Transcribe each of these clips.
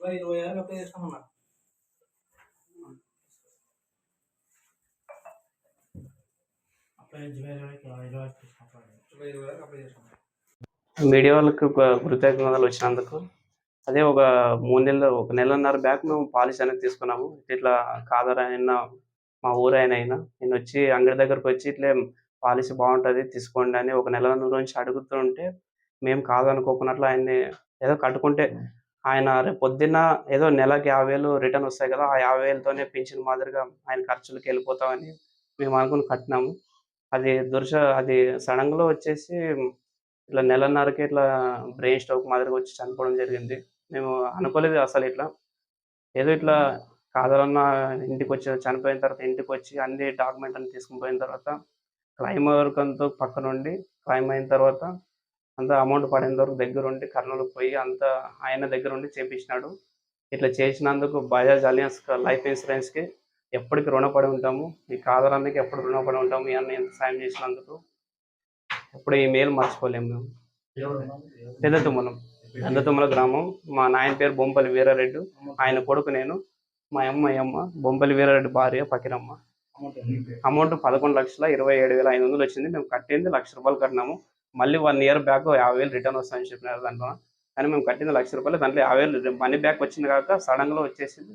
ఇరవై ఆరు apply చేస్తామన్నా media వాళ్ళకి ఒక కృతజ్ఞతలు వచ్చినందుకు. అదే ఒక మూడు నెలలు ఒక నెలన్నర బ్యాక్ మేము పాలసీ అనేది తీసుకున్నాము. ఇట్లా కాదర్ అయినా మా ఊరు ఆయన అయినా నేను వచ్చి అంగడి దగ్గరకు వచ్చి ఇట్లే పాలసీ బాగుంటుంది తీసుకోండి అని ఒక నెల నుంచి అడుగుతుంటే మేము కాదనుకోకున్నట్లు ఆయన్ని ఏదో కట్టుకుంటే ఆయన రేపు పొద్దున్న ఏదో నెలకి యాభై వేలు రిటర్న్ వస్తాయి కదా ఆ యాభై వేలతోనే పెన్షన్ మాదిరిగా ఆయన ఖర్చులకి వెళ్ళిపోతామని మేము అనుకుని కట్టినాము. అది దుర్ష అది సడన్గా వచ్చేసి ఇట్లా నెలన్నరకి ఇట్లా బ్రెయిన్ స్ట్రోక్ మాదిరిగా వచ్చి చనిపోవడం జరిగింది. మేము అనుకోలేదు అసలు ఇట్లా. ఏదో ఇట్లా కాదరన్న ఇంటికి వచ్చి చనిపోయిన తర్వాత ఇంటికి వచ్చి అన్ని డాక్యుమెంట్ అన్ని తీసుకుని పోయిన తర్వాత క్రైమ్ వర్క్ అంతా పక్కన ఉండి క్రైమ్ అయిన తర్వాత అంత అమౌంట్ పడిన వరకు దగ్గర ఉండి కర్నూలుకి పోయి అంత ఆయన దగ్గర ఉండి చేపించినాడు. ఇట్లా చేసినందుకు బజాజ్ అలియన్స్ లైఫ్ ఇన్సూరెన్స్కి ఎప్పటికి రుణపడి ఉంటాము. ఈ కాదరానికి ఎప్పుడు రుణపడి ఉంటాము ఈ అన్న ఎంత సాయం చేసినందుకు ఎప్పుడు ఈ మేలు మర్చిపోలేము మేము. పెద్ద తుమ్మలం పెద్ద తుమ్మల గ్రామం. మా నాయన పేరు బొంపల్లి వీరారెడ్డి. ఆయన కొడుకు నేను. మా అమ్మ అమ్మ. బొంపల్లి వీరారెడ్డి భార్య పకిరమ్మ? అమౌంట్ పదకొండు లక్షల ఇరవై ఏడు వేల ఐదు వందలు వచ్చింది. మేము కట్టింది లక్ష రూపాయలు కట్టినాము. మళ్ళీ వన్ ఇయర్ బ్యాక్ యాభై వేలు రిటర్న్ వస్తాయని చెప్పినారు దాంట్లో కానీ మేము కట్టిన లక్ష రూపాయలు దాంట్లో యాభై వేలు మనీ బ్యాక్ వచ్చింది కాక సడన్గా వచ్చేసింది.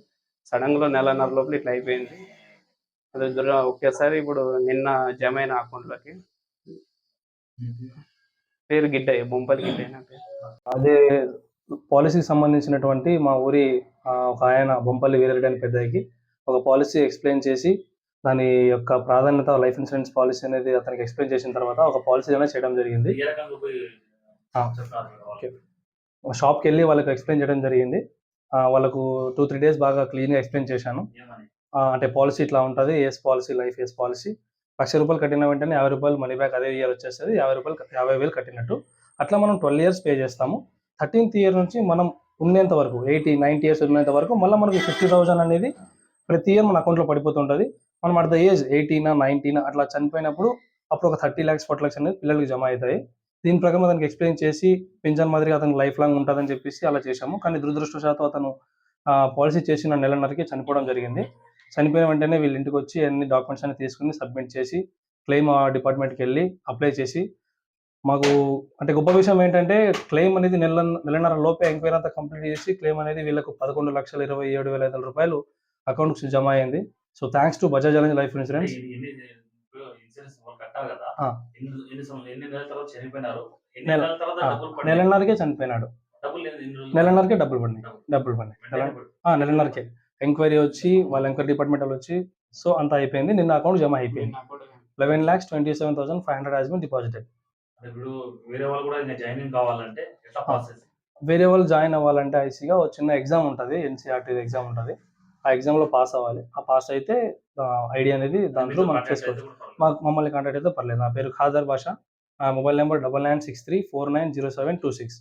సడన్గా నెలన్నర లోపల ఇట్లా అయిపోయింది. అది ఒకేసారి ఇప్పుడు నిన్న జమ అయిన అకౌంట్లోకి పేరు గిడ్డయ్య బొంపల్ గిడ్డయ్య నా పేరు. అదే పాలసీకి సంబంధించినటువంటి మా ఊరి ఒక ఆయన బొంపల్లి వీరెడ్డి అని పెద్దకి ఒక పాలసీ ఎక్స్ప్లెయిన్ చేసి దాని యొక్క ప్రాధాన్యత లైఫ్ ఇన్సూరెన్స్ పాలసీ అనేది అతనికి ఎక్స్ప్లెయిన్ చేసిన తర్వాత ఒక పాలసీ అనేది చేయడం జరిగింది. షాప్కి వెళ్ళి. వాళ్ళకి ఎక్స్ప్లెయిన్ చేయడం జరిగింది. వాళ్ళకు టూ త్రీ డేస్ బాగా క్లీన్గా ఎక్స్ప్లెయిన్ చేశాను. అంటే పాలసీ ఇట్లా ఉంటుంది ACE policy life ACE policy lakh రూపాయలు కట్టిన వెంటనే యాభై రూపాయలు మనీ బ్యాక్ అదే ఇయర్ వచ్చేస్తుంది యాభై రూపాయలు యాభై వేలు కట్టినట్టు. అట్లా మనం ట్వెల్వ్ ఇయర్స్ పే చేస్తాము. థర్టీన్త్ ఇయర్ నుంచి మనం ఉన్నంత వరకు ఎయిటీ నైన్టీ ఇయర్స్ ఉన్నంత వరకు మళ్ళీ మనకి ఫిఫ్టీ థౌసండ్ అనేది ప్రతి ఇయర్ మన అకౌంట్లో పడిపోతుంటుంది. మనం అట్ ద ఏజ్ ఎయిటీనా నైన్టీనా అట్లా చనిపోయినప్పుడు అప్పుడు ఒక థర్టీ ల్యాక్స్ ఫోర్టీ ల్యాక్స్ అనేది పిల్లలకి జమ అవుతాయి. దీని ప్రకారం అతనికి ఎక్స్ప్లెయిన్ చేసి పింఛన్ మాదిరిగా అతనికి లైఫ్ లాంగ్ ఉంటుందని చెప్పేసి అలా చేశాము. కానీ దురదృష్టవశాత్తు అతను పాలసీ చేసిన నెలన్నరకి చనిపోవడం జరిగింది. చనిపోయిన వెంటనే వీళ్ళ ఇంటికి వచ్చి అన్ని డాక్యుమెంట్స్ అన్ని తీసుకుని సబ్మిట్ చేసి క్లెయిమ్ డిపార్ట్మెంట్కి వెళ్ళి అప్లై చేసి మాకు అంటే గొప్ప విషయం ఏంటంటే క్లెయిమ్ అనేది నెల నెలన్నర లోపే ఎంక్వైరీ అంతా కంప్లీట్ చేసి క్లెయిమ్ అనేది వీళ్ళకు పదకొండు లక్షల ఇరవై ఏడు వేల ఐదు వందల రూపాయలు అకౌంట్కి జమ అయింది. So thanks to Bajaj Allianz life insurance? నెలన్నరకే చనిపోయినాడు? నెలన్నరకే డబ్బులు పడినాయి డబ్బులు. పడినాయి నెలన్నరకే. ఎంక్వైరీ వచ్చి వాళ్ళ ఎంక్వైరీ డిపార్ట్మెంట్ వాళ్ళు వచ్చి సో అంతా అయిపోయింది. నిన్న అకౌంట్ జమ అయిపోయింది. Eleven lakhs twenty seven thousand five hundred has been deposited ఇప్పుడు వేరే వాళ్ళు కూడా జాయినింగ్ కావాలంటే వేరే వాళ్ళు జాయిన్ అవ్వాలంటే ఐసీగా చిన్న ఎగ్జామ్ ఉంటుంది. ఎన్సీఆర్టీ ఎగ్జామ్ ఉంటుంది. ఆ ఎగ్జామ్లో పాస్ అవ్వాలి. ఆ పాస్ అయితే ఐడి అనేది దాంట్లో మనం చేసుకోవచ్చు. మా మమ్మల్ని కాంటాక్ట్ అయితే పర్లేదు. నా పేరు Khader Basha. Mobile number double nine six three four nine zero seven two six.